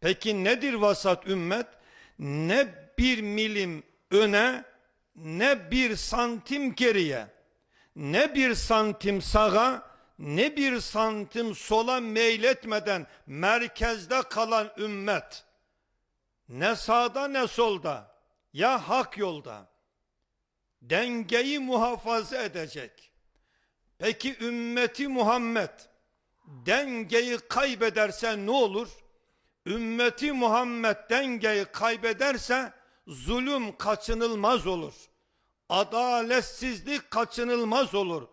Peki nedir vasat ümmet? Ne bir milim öne ne bir santim geriye ne bir santim sağa ne bir santim sola meyletmeden merkezde kalan ümmet ne sağda ne solda ya hak yolda dengeyi muhafaza edecek. Peki ümmeti Muhammed dengeyi kaybederse ne olur? Ümmeti Muhammed dengeyi kaybederse zulüm kaçınılmaz olur. Adaletsizlik kaçınılmaz olur.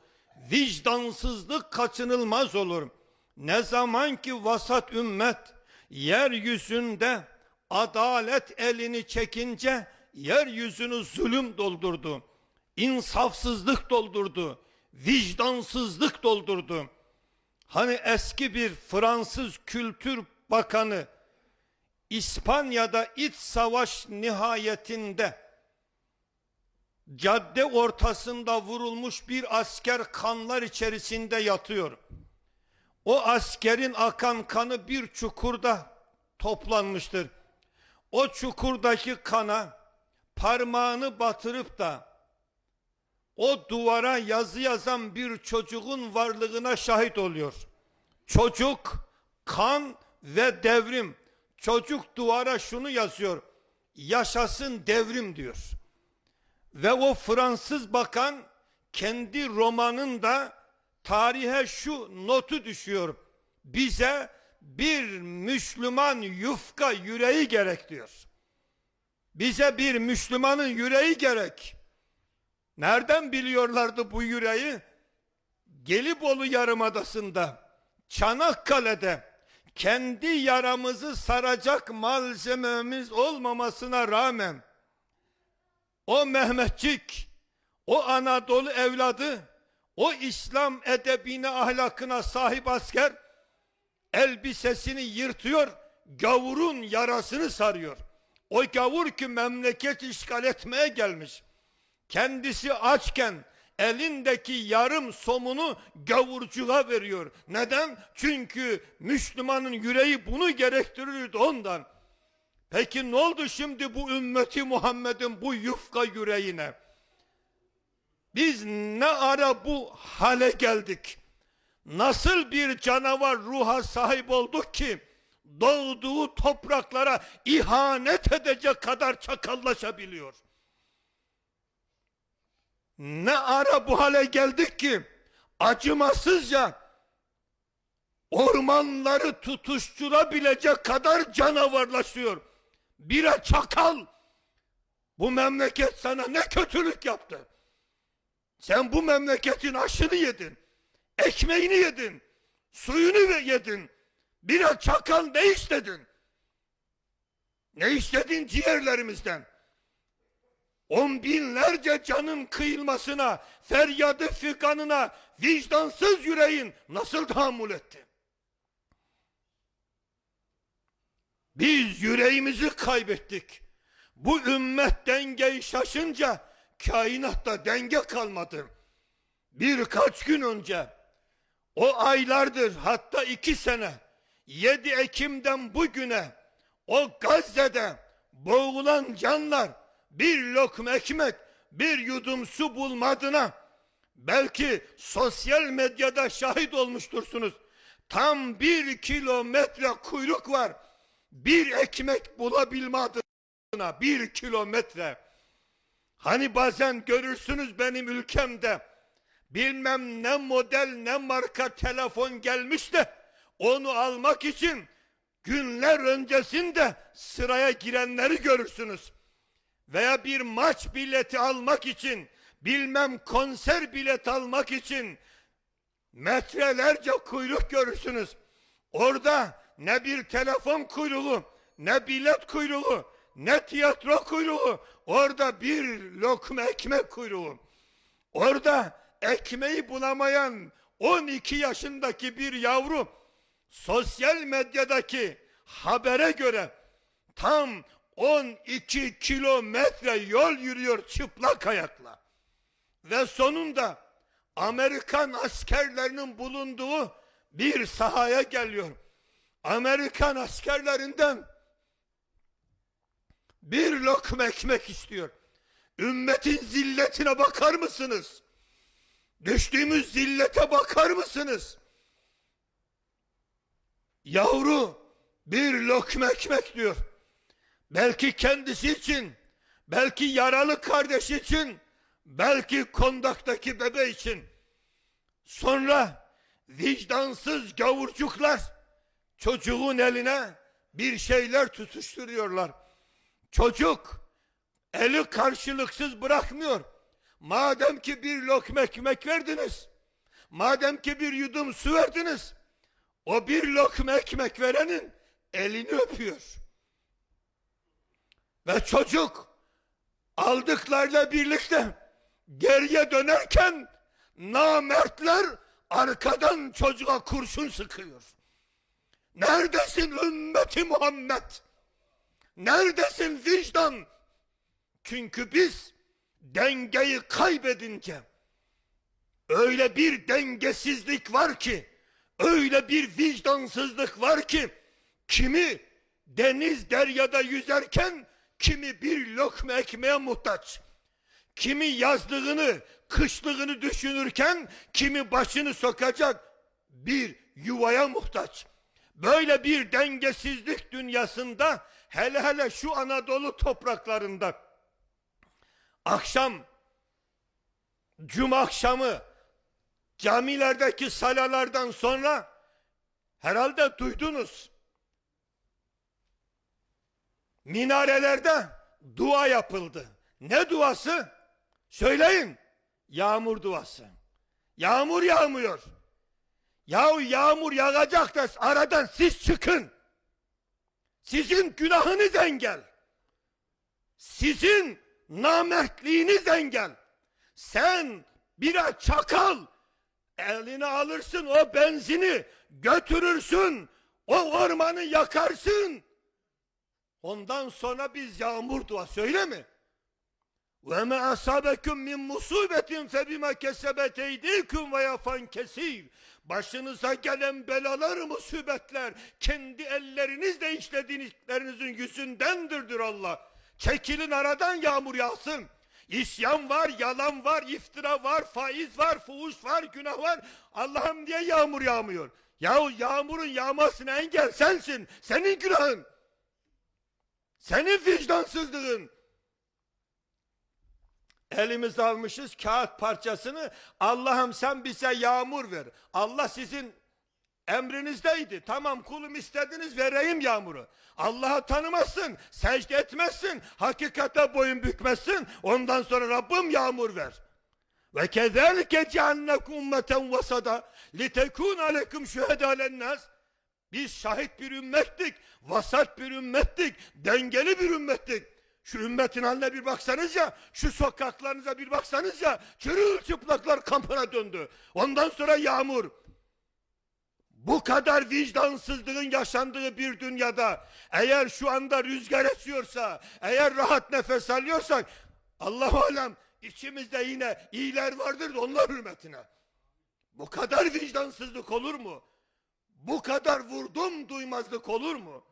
Vicdansızlık kaçınılmaz olur. Ne zaman ki vasat ümmet yeryüzünde adalet elini çekince yeryüzünü zulüm doldurdu. insafsızlık doldurdu. Vicdansızlık doldurdu. Hani eski bir Fransız kültür bakanı İspanya'da iç savaş nihayetinde cadde ortasında vurulmuş bir asker kanlar içerisinde yatıyor. O askerin akan kanı bir çukurda toplanmıştır. O çukurdaki kana parmağını batırıp da o duvara yazı yazan bir çocuğun varlığına şahit oluyor. Çocuk, kan ve devrim. Çocuk duvara şunu yazıyor. Yaşasın devrim diyor. Ve o Fransız bakan kendi romanında tarihe şu notu düşüyor. Bize bir Müslüman yufka yüreği gerek diyor. Bize bir Müslümanın yüreği gerek. Nereden biliyorlardı bu yüreği? Gelibolu Yarımadası'nda, Çanakkale'de kendi yaramızı saracak malzememiz olmamasına rağmen o Mehmetçik, o Anadolu evladı, o İslam edebine ahlakına sahip asker elbisesini yırtıyor, gavurun yarasını sarıyor. O gavur ki memleket işgal etmeye gelmiş. Kendisi açken elindeki yarım somunu gavurcuğa veriyor. Neden? Çünkü Müslümanın yüreği bunu gerektirirdi ondan. Peki ne oldu şimdi bu ümmeti Muhammed'in bu yufka yüreğine? Biz ne ara bu hale geldik? Nasıl bir canavar ruha sahip olduk ki doğduğu topraklara ihanet edecek kadar çakallaşabiliyor? Ne ara bu hale geldik ki acımasızca ormanları tutuşturabilecek kadar canavarlaşıyor. Bire çakal bu memleket sana ne kötülük yaptı? Sen bu memleketin aşını yedin. Ekmeğini yedin. Suyunu yedin. Bire çakal ne istedin? Ne istedin ciğerlerimizden? On binlerce canın kıyılmasına, feryadı figanına, vicdansız yüreğin nasıl tahammül etti? Biz yüreğimizi kaybettik. Bu ümmet dengeyi şaşınca kainatta denge kalmadı. Birkaç gün önce o aylardır hatta iki sene 7 Ekim'den bugüne o Gazze'de boğulan canlar bir lokma ekmek bir yudum su bulmadığına belki sosyal medyada şahit olmuştursunuz. Tam bir kilometre kuyruk var. Bir ekmek bulabilme adına bir kilometre. Hani bazen görürsünüz benim ülkemde bilmem ne model ne marka telefon gelmiş de onu almak için günler öncesinde sıraya girenleri görürsünüz. Veya bir maç bileti almak için bilmem konser bileti almak için metrelerce kuyruk görürsünüz. Orada ne bir telefon kuyruğu, ne bilet kuyruğu, ne tiyatro kuyruğu. Orada bir lokma ekmek kuyruğu. Orada ekmeği bulamayan 12 yaşındaki bir yavru sosyal medyadaki habere göre tam 12 kilometre yol yürüyor çıplak ayakla. Ve sonunda Amerikan askerlerinin bulunduğu bir sahaya geliyor. Amerikan askerlerinden bir lokma ekmek istiyor. Ümmetin zilletine bakar mısınız? Düştüğümüz zillete bakar mısınız? Yavru bir lokma ekmek diyor. Belki kendisi için, belki yaralı kardeşi için, belki kondaktaki bebe için. Sonra vicdansız gavurcuklar çocuğun eline bir şeyler tutuşturuyorlar. Çocuk eli karşılıksız bırakmıyor. Madem ki bir lokma ekmek verdiniz, madem ki bir yudum su verdiniz, o bir lokma ekmek verenin elini öpüyor. Ve çocuk aldıklarla birlikte geriye dönerken namertler arkadan çocuğa kurşun sıkıyor. Neredesin ümmeti Muhammed? Neredesin vicdan? Çünkü biz dengeyi kaybedince öyle bir dengesizlik var ki öyle bir vicdansızlık var ki kimi deniz deryada yüzerken kimi bir lokma ekmeğe muhtaç. Kimi yazlığını, kışlığını düşünürken kimi başını sokacak bir yuvaya muhtaç. Böyle bir dengesizlik dünyasında hele hele şu Anadolu topraklarında akşam cuma akşamı camilerdeki salalardan sonra herhalde duydunuz. Minarelerde dua yapıldı. Ne duası? Söyleyin. Yağmur duası. Yağmur yağmıyor. Yahu yağmur yağacak da aradan siz çıkın. Sizin günahınız engel. Sizin namertliğiniz engel. Sen bir çakal eline alırsın o benzini götürürsün. O ormanı yakarsın. Ondan sonra biz yağmur dua söyle mi? Ve me asabekum min musibetin fe bima kesebet eydikum ve yafan kesir. Başınıza gelen belalar, musibetler kendi ellerinizle işlediklerinizin yüzündendir diyor Allah. Çekilin aradan yağmur yağsın. İsyan var, yalan var, iftira var, faiz var, fuhuş var, günah var. Allah'ım diye yağmur yağmıyor. Yahu yağmurun yağmasına engel sensin. Senin günahın. Senin vicdansızlığın. Elimiz almışız kağıt parçasını. Allah'ım sen bize yağmur ver. Allah sizin emrinizdeydi. Tamam kulum istediniz vereyim yağmuru. Allah'ı tanımazsın, secde etmezsin, hakikate boyun bükmezsin. Ondan sonra Rabbim yağmur ver. Ve kezalike ceannekum ummeten vasada litekun alekum şühedâ lennas. Biz şahit bir ümmettik, vasat bir ümmettik, dengeli bir ümmettik. Şu ümmetin haline bir baksanız ya, şu sokaklarınıza bir baksanız ya, çırılçıplaklar kampına döndü. Ondan sonra yağmur. Bu kadar vicdansızlığın yaşandığı bir dünyada, eğer şu anda rüzgar esiyorsa, eğer rahat nefes alıyorsak, Allah alem içimizde yine iyiler vardır onlar hürmetine. Bu kadar vicdansızlık olur mu? Bu kadar vurdum duymazlık olur mu?